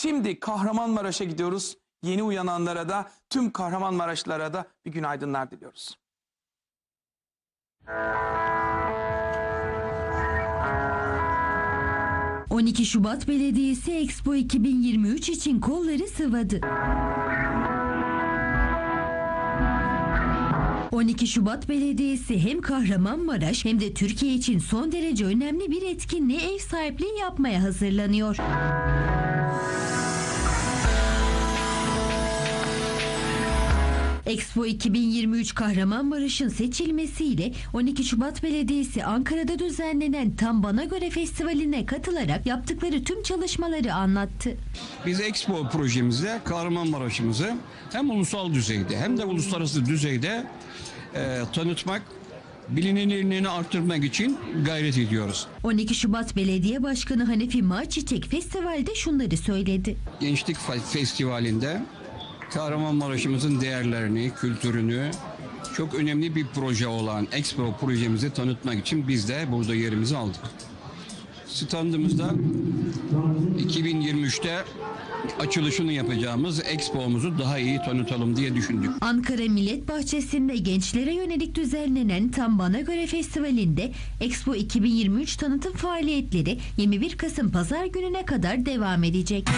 Şimdi Kahramanmaraş'a gidiyoruz. Yeni uyananlara da tüm Kahramanmaraşlılara da bir günaydınlar diliyoruz. ...12 Şubat Belediyesi Expo 2023 için kolları sıvadı. 12 Şubat Belediyesi hem Kahramanmaraş hem de Türkiye için son derece önemli bir etkinliğe ev sahipliği yapmaya hazırlanıyor. Expo 2023 Kahramanmaraş'ın seçilmesiyle 12 Şubat Belediyesi Ankara'da düzenlenen Tam Bana Göre Festivali'ne katılarak yaptıkları tüm çalışmaları anlattı. Biz Expo projemizde Kahramanmaraş'ımızı hem ulusal düzeyde hem de uluslararası düzeyde e, tanıtmak, bilinirliğini arttırmak için gayret ediyoruz. 12 Şubat Belediye Başkanı Hanefi Maçiçek festivalde şunları söyledi. Gençlik Fe- Festivali'nde Kahramanmaraş'ımızın değerlerini, kültürünü çok önemli bir proje olan Expo projemizi tanıtmak için biz de burada yerimizi aldık. Standımızda 2023'te açılışını yapacağımız Expo'muzu daha iyi tanıtalım diye düşündük. Ankara Millet Bahçesi'nde gençlere yönelik düzenlenen Tam Bana Göre Festivali'nde Expo 2023 tanıtım faaliyetleri 21 Kasım Pazar gününe kadar devam edecek.